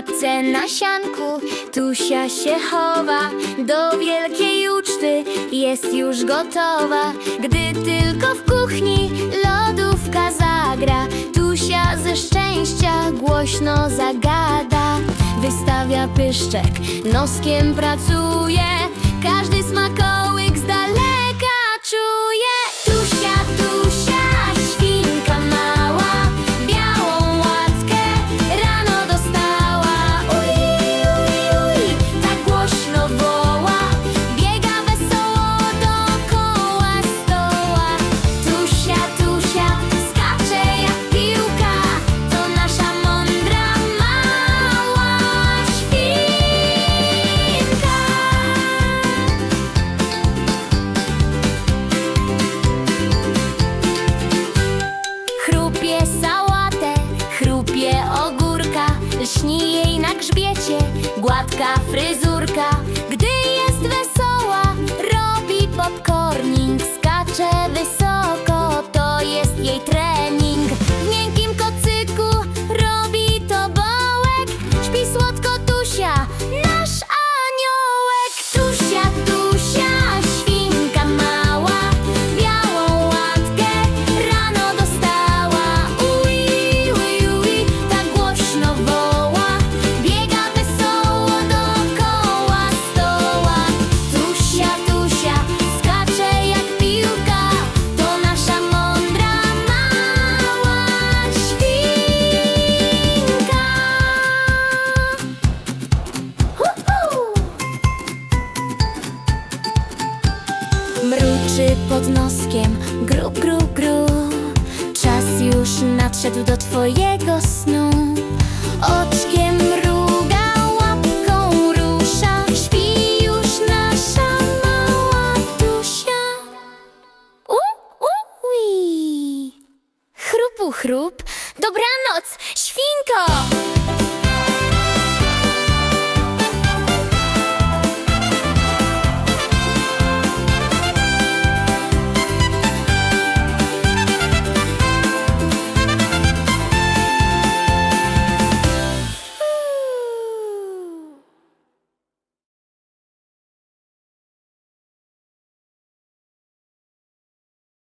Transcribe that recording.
matce na sianku. Tusia się chowa Do wielkiej uczty. Jest już gotowa Gdy tylko w kuchni lodówka zagra. Tusia ze szczęścia głośno zagada. Wystawia pyszczek, noskiem pracuje. Każdy smakołyk grzbiecie gładka fryzurka Pod noskiem, gru, gru, gru. Czas już nadszedł do twojego snu. Oczkiem mruga, łapką rusza. Śpi już nasza mała Tusia. U, u, ui. Chrupu, chrup, dobranoc, świnko!